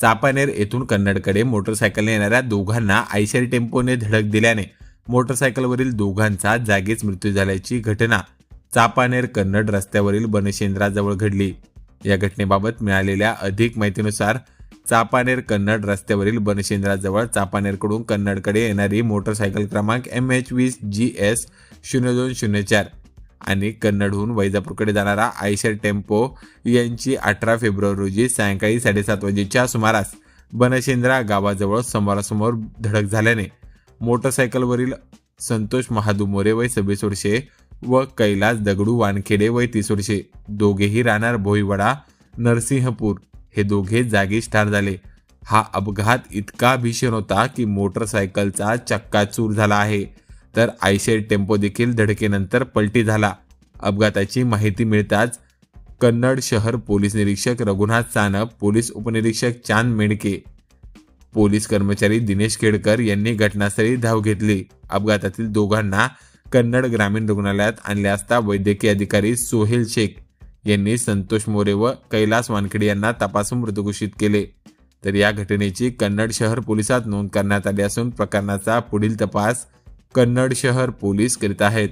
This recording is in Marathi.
चापानेर येथून कन्नडकडे मोटरसायकलने येणाऱ्या दोघांना आयशर टेम्पोने धडक दिल्याने मोटरसायकलवरील दोघांचा जागीच मृत्यू झाल्याची घटना चापानेर कन्नड रस्त्यावरील बनशेंद्राजवळ घडली. या घटनेबाबत मिळालेल्या अधिक माहितीनुसार चापानेर कन्नड रस्त्यावरील बनशेंद्राजवळ चापानेरकडून कन्नडकडे येणारी मोटरसायकल क्रमांक एम एच वीस जी एस शून्य दोन शून्य चार आणि कन्नडहून वैजापूरकडे जाणारा आयशर टेम्पो यांची अठरा फेब्रुवारी रोजी सायंकाळी साडेसात वाजेच्या सुमारास बनशेंद्रा गावाजवळ समोरासमोर धडक झाल्याने मोटरसायकलवरील संतोष महादू मोरे वय सव्वीस वर्षे व कैलास दगडू वानखेडे वय तीस वर्षे दोघेही राहणार भोईवडा नरसिंहपूर हे दोघे जागीच ठार झाले. हा अपघात इतका भीषण होता की मोटरसायकलचा चक्काचूर झाला आहे. तर आयशर टेम्पो देखील धडकेनंतर पलटी झाला. अपघाताची माहिती मिळताच कन्नड शहर पोलीस निरीक्षक रघुनाथ सानप पोलीस उपनिरीक्षक चांद मेडके पोलीस कर्मचारी दिनेश खेडकर यांनी घटनास्थळी धाव घेतली. अपघातातील दोघांना कन्नड ग्रामीण रुग्णालयात आणले असता वैद्यकीय अधिकारी सोहेल शेख यांनी संतोष मोरे व कैलास वानखेडे यांना तपासून मृत घोषित केले. तर या घटनेची कन्नड शहर पोलिसात नोंद करण्यात आली असून प्रकरणाचा पुढील तपास कन्नड शहर पोलीस करीत आहेत.